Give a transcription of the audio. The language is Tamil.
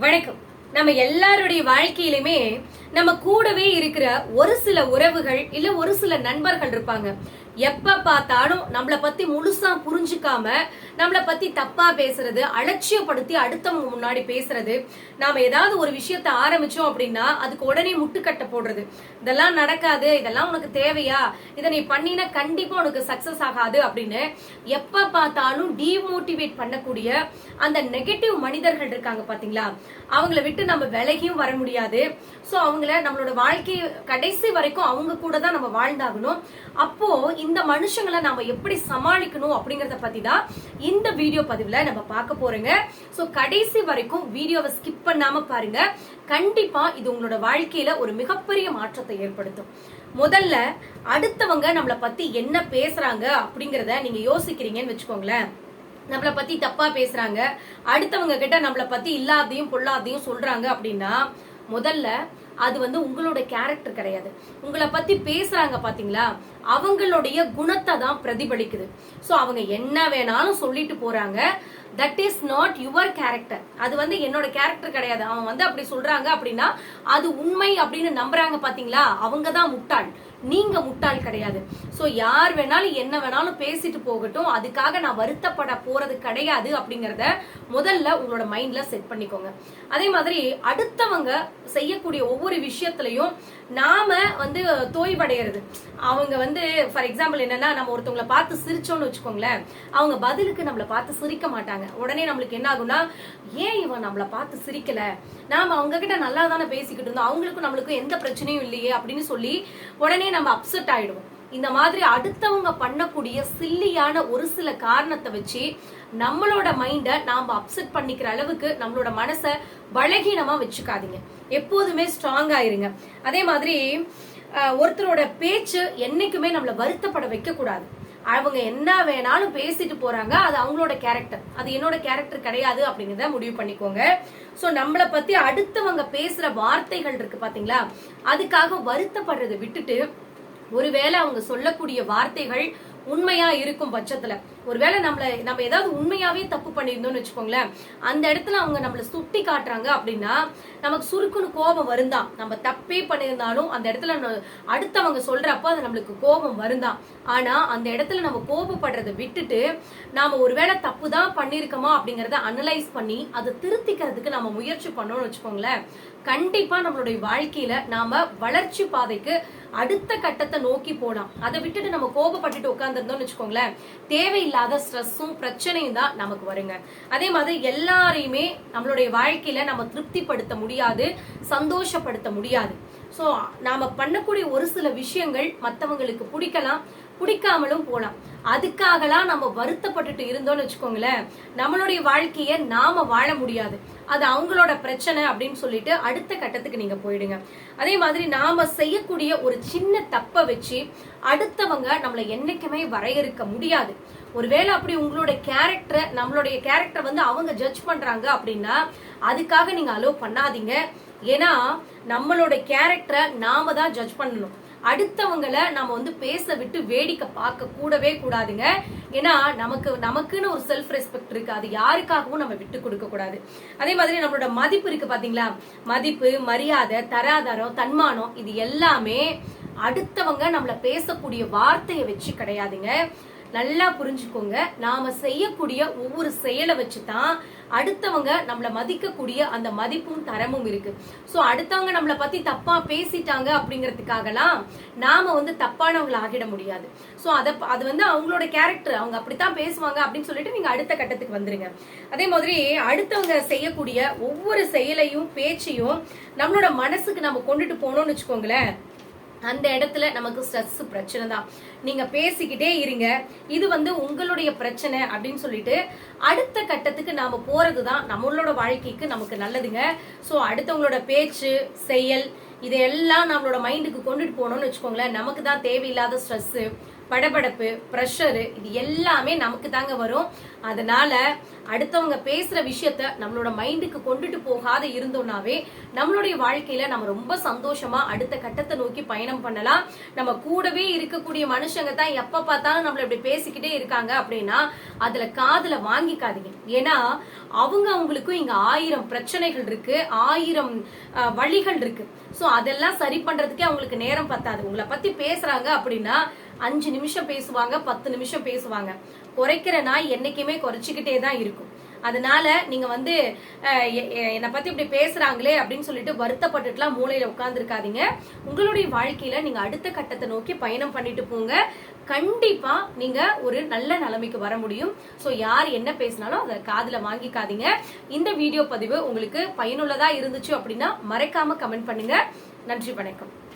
வணக்கம். நம்ம எல்லாருடைய வாழ்க்கையிலுமே நம்ம கூடவே இருக்கிற ஒரு சில உறவுகள் இல்ல ஒரு சில நண்பர்கள் இருப்பாங்க. எப்ப பார்த்தாலும் நம்மள பத்தி முழுசா புரிஞ்சுக்காம நம்மள பத்தி தப்பா பேசுறது அலட்சியப்படுத்தி அடுத்தவங்க முன்னாடி பேசுறது நாம ஏதாவது ஒரு விஷயத்த ஆரம்பிச்சோம் அப்படின்னா அதுக்கு உடனே முட்டுக்கட்டை போடுறது. இதெல்லாம் நடக்காது இதெல்லாம் உனக்கு தேவையா? இதை நீ பண்ணினா கண்டிப்பா உனக்கு சக்சஸ் ஆகாது அப்படின்னு எப்ப பார்த்தாலும் டிமோட்டிவேட் பண்ணக்கூடிய அந்த நெகட்டிவ் மனிதர்கள் இருக்காங்க பாத்தீங்களா? அவங்கள விட்டு நம்ம விலகியும் வர முடியாது. சோ அவங்கள நம்மளோட வாழ்க்கை கடைசி வரைக்கும் அவங்க கூட தான் நம்ம வாழ்ந்தாகணும். அப்போ இந்த மனுஷங்களை நாம எப்படி சமாளிக்கணும் அப்படிங்கறத பத்தி தான் இந்த வீடியோ பதிவுல நம்ம பார்க்க போறோங்க. சோ கடைசி வரைக்கும் வீடியோவை ஸ்கிப் பண்ணாம பாருங்க. கண்டிப்பா இது உங்களோட வாழ்க்கையில ஒரு மிகப்பெரிய மாற்றத்தை ஏற்படுத்தும். முதல்ல அடுத்தவங்க நம்மள பத்தி என்ன பேசுறாங்க அப்படிங்கறத நீங்க யோசிக்கிறீங்கன்னு வச்சுக்கோங்களேன். நம்மளை பத்தி தப்பா பேசுறாங்க. அடுத்தவங்க கிட்ட நம்மளை பத்தி இல்லாதையும் பொல்லாதையும் சொல்றாங்க அப்படின்னா முதல்ல அது வந்து உங்களோட கேரக்டர் கிடையாது. உங்களை பத்தி பேசுறாங்க பாத்தீங்களா? அவங்களுடைய குணத்தை தான் பிரதிபலிக்குது. ஸோ அவங்க என்ன வேணாலும் சொல்லிட்டு போறாங்க. That is not your character அது வந்து என்னோட கேரக்டர் கிடையாது. அவன் வந்து அப்படி சொல்றாங்க அப்படின்னா அது உண்மை அப்படின்னு நம்புறாங்க பாத்தீங்களா? அவங்க தான் முட்டாள். நீங்க முட்டாள் கிடையாது. சோ யார் வேணாலும் என்ன வேணாலும் பேசிட்டு போகட்டும். அதுக்காக நான் வருத்தப்பட போறது கிடையாது அப்படிங்கிறத முதல்ல உங்களோட மைண்ட்ல செட் பண்ணிக்கோங்க. அதே மாதிரி அடுத்தவங்க செய்யக்கூடிய ஒவ்வொரு விஷயத்திலையும் நாம வந்து தோய்வடைகிறது அவங்க வந்து ஃபார் எக்ஸாம்பிள் என்னன்னா நம்ம ஒருத்தவங்கள பார்த்து சிரிச்சோம்னு வச்சுக்கோங்களேன். அவங்க பதிலுக்கு நம்மள பார்த்து சிரிக்க மாட்டாங்க. உடனே நம்மளுக்கு என்ன ஆகும்னா ஏன் இவன் நம்மள பார்த்து சிரிக்கல? நாம அவங்க கிட்ட நல்லா தானே பேசிக்கிட்டு இருந்தோம். அவங்களுக்கும் நம்மளுக்கும் எந்த பிரச்சனையும் இல்லையே அப்படின்னு சொல்லி உடனே நம்ம அப்செட் ஆயிடுவோம். இந்த மாதிரி அடுத்தவங்க பண்ணக்கூடிய சில்லியான ஒரு சில காரணத்தை வச்சு நம்மளோட மைண்டை நாம் அப்செட் பண்ணிக்கிற அளவுக்கு நம்மளோட மனசை பலகீனமா வச்சுக்காதீங்க. எப்போதுமே ஸ்ட்ராங் ஆயிருங்க அதே மாதிரி ஒருத்தரோட பேச்சு என்னைக்குமே நம்மளை வருத்தப்பட வைக்க கூடாது அவங்க என்ன வேணாலும் பேசிட்டு போறாங்க அது அவங்களோட கேரக்டர் அது என்னோட கேரக்டர் கிடையாது அப்படிங்கறத முடிவு பண்ணிக்கோங்க. சோ நம்மள பத்தி அடுத்தவங்க பேசுற வார்த்தைகள் இருக்கு பாத்தீங்களா? அதுக்காக வருத்தப்படுறதை விட்டுட்டு ஒருவேளை அவங்க சொல்லக்கூடிய வார்த்தைகள் உண்மையா இருக்கும் பட்சத்துல. ஒருவேளை நம்மள நம்ம ஏதாவது உண்மையாவே தப்பு பண்ணியிருந்தோம்னு வச்சுக்கோங்களேன் அந்த இடத்துல அவங்க நம்மள சுட்டி காட்டுறாங்க அப்படின்னா நமக்கு சுருக்குன்னு கோபம் வருந்தான் நம்ம தப்பே பண்ணியிருந்தாலும் அந்த இடத்துல ந- அடுத்தவங்க சொல்றப்ப அது நம்மளுக்கு கோபம் வருந்தான் ஆனா அந்த இடத்துல நம்ம கோபப்படுறதை விட்டுட்டு நாம ஒருவேளை தப்பு தான் பண்ணிருக்கோமா அப்படிங்கறத அனலைஸ் பண்ணி அதை திருத்திக்கிறதுக்கு நம்ம முயற்சி பண்ணோம்னு வச்சுக்கோங்களேன். கண்டிப்பா நம்மளுடைய வாழ்க்கையில நாம வளர்ச்சி பாதைக்கு அடுத்த கட்டத்தை நோக்கி போலாம். அதை விட்டுட்டு நம்ம கோபப்பட்டுட்டு உட்காந்துருந்தோம்னு வச்சுக்கோங்களேன் தேவையில்லாத ஸ்ட்ரெஸ்ஸும் பிரச்சனையும் தான் நமக்கு வருங்க. அதே மாதிரி எல்லாரையுமே நம்மளுடைய வாழ்க்கையில நம்ம திருப்திப்படுத்த முடியாது சந்தோஷப்படுத்த முடியாது. சோ நாம பண்ணக்கூடிய ஒரு சில விஷயங்கள் மத்தவங்களுக்கு பிடிக்கலாம் பிடிக்காமலும் போலாம். அதுக்காகலாம் நம்ம வருத்தப்பட்டுட்டு இருந்தோம்னு வச்சுக்கோங்களேன் நம்மளுடைய வாழ்க்கையை நாம வாழ முடியாது. அது அவங்களோட பிரச்சனை அப்படின்னு சொல்லிட்டு அடுத்த கட்டத்துக்கு நீங்க போயிடுங்க. அதே மாதிரி நாம செய்யக்கூடிய ஒரு சின்ன தப்பை வச்சு அடுத்தவங்க நம்மளை என்னைக்குமே வரையறுக்க முடியாது. ஒருவேளை அப்படி உங்களோட கேரக்டரை நம்மளுடைய கேரக்டர் வந்து அவங்க ஜட்ஜ் பண்றாங்க அப்படின்னா அதுக்காக நீங்க அலோவ் பண்ணாதீங்க. ஏன்னா நம்மளோட கேரக்டரை நாம தான் ஜட்ஜ் பண்ணணும். அடுத்தவங்களை நம்ம வந்து பேச விட்டு வேடிக்கை பார்க்க கூடவே கூடாதுங்க. ஏன்னா நமக்கு நமக்குன்னு ஒரு செல்ஃப் ரெஸ்பெக்ட் இருக்கு. அது யாருக்காகவும் நம்ம விட்டு கொடுக்க கூடாது. அதே மாதிரி நம்மளோட மதிப்பு இருக்கு பாத்தீங்களா? மதிப்பு மரியாதை தராதரம் தன்மானம் இது எல்லாமே அடுத்தவங்க நம்மள பேசக்கூடிய வார்த்தையை வச்சு கிடையாதுங்க. நல்லா புரிஞ்சுக்கோங்க. நாம செய்யக்கூடிய ஒவ்வொரு செயலை வச்சு தான் அடுத்தவங்க நம்மளை மதிக்கக்கூடிய அந்த மதிப்பும் தரமும் இருக்கு. ஸோ அடுத்தவங்க நம்மளை பத்தி தப்பா பேசிட்டாங்க அப்படிங்கிறதுக்காகலாம் நாம வந்து தப்பானவங்கள ஆகிட முடியாது. ஸோ அதை அது வந்து அவங்களோட கேரக்டர் அவங்க அப்படித்தான் பேசுவாங்க அப்படின்னு சொல்லிட்டு நீங்க அடுத்த கட்டத்துக்கு வந்துருங்க. அதே மாதிரி அடுத்தவங்க செய்யக்கூடிய ஒவ்வொரு செயலையும் பேச்சையும் நம்மளோட மனசுக்கு நம்ம கொண்டுட்டு போனோம்னு வச்சுக்கோங்களேன். அந்த இடத்துல நமக்கு ஸ்ட்ரெஸ் பிரச்சனை தான். நீங்க பேசிக்கிட்டே இருங்க. இது வந்து உங்களுடைய பிரச்சனை அப்படின்னு சொல்லிட்டு அடுத்த கட்டத்துக்கு நாம போறது தான் நம்மளோட வாழ்க்கைக்கு நமக்கு நல்லதுங்க. ஸோ அடுத்தவங்களோட பேச்சு செயல் இதையெல்லாம் நம்மளோட மைண்டுக்கு கொண்டுட்டு போனோம்னு வச்சுக்கோங்களேன் நமக்கு தான் தேவையில்லாத ஸ்ட்ரெஸ்ஸு படபடப்பு ப்ரெஷரு இது எல்லாமே நமக்கு தாங்க வரும். அதனால அடுத்தவங்க பேசுற விஷயத்த நம்மளோட மைண்டுக்கு கொண்டுட்டு போகாத இருந்தோம்னாவே நம்மளுடைய வாழ்க்கையில நம்ம ரொம்ப சந்தோஷமா அடுத்த கட்டத்தை நோக்கி பயணம் பண்ணலாம். நம்ம கூடவே இருக்கக்கூடிய மனுஷங்க தான் எப்ப பார்த்தாலும் நம்மள இப்படி பேசிக்கிட்டே இருக்காங்க அப்படின்னா அதுல காதுல வாங்கிக்காதீங்க. ஏன்னா அவங்க அவங்களுக்கும் இங்க ஆயிரம் பிரச்சனைகள் இருக்கு ஆயிரம் வழிகள் இருக்கு. சோ அதெல்லாம் சரி பண்றதுக்கே அவங்களுக்கு நேரம் பத்தாது. உங்களை பத்தி பேசுறாங்க அப்படின்னா அஞ்சு நிமிஷம் பேசுவாங்க பத்து நிமிஷம் பேசுவாங்க. குறைக்கிற நாய் என்னைக்குமே குறைச்சிக்கிட்டே தான் இருக்கும். அதனால நீங்க வந்து எ- என்னை பத்தி இப்படி பேசுறாங்களே அப்படின்னு சொல்லிட்டு வருத்தப்பட்டுட்டுலாம் மூளையில உட்காந்துருக்காதீங்க உங்களுடைய வாழ்க்கையில நீங்க அடுத்த கட்டத்தை நோக்கி பயணம் பண்ணிட்டு போங்க. கண்டிப்பா நீங்க ஒரு நல்ல நிலைமைக்கு வர முடியும். சோ யார் என்ன பேசினாலும் அதை காதுல வாங்கிக்காதீங்க. இந்த வீடியோ பதிவு உங்களுக்கு பயனுள்ளதா இருந்துச்சு அப்படின்னா மறைக்காம கமெண்ட் பண்ணுங்க. நன்றி வணக்கம்.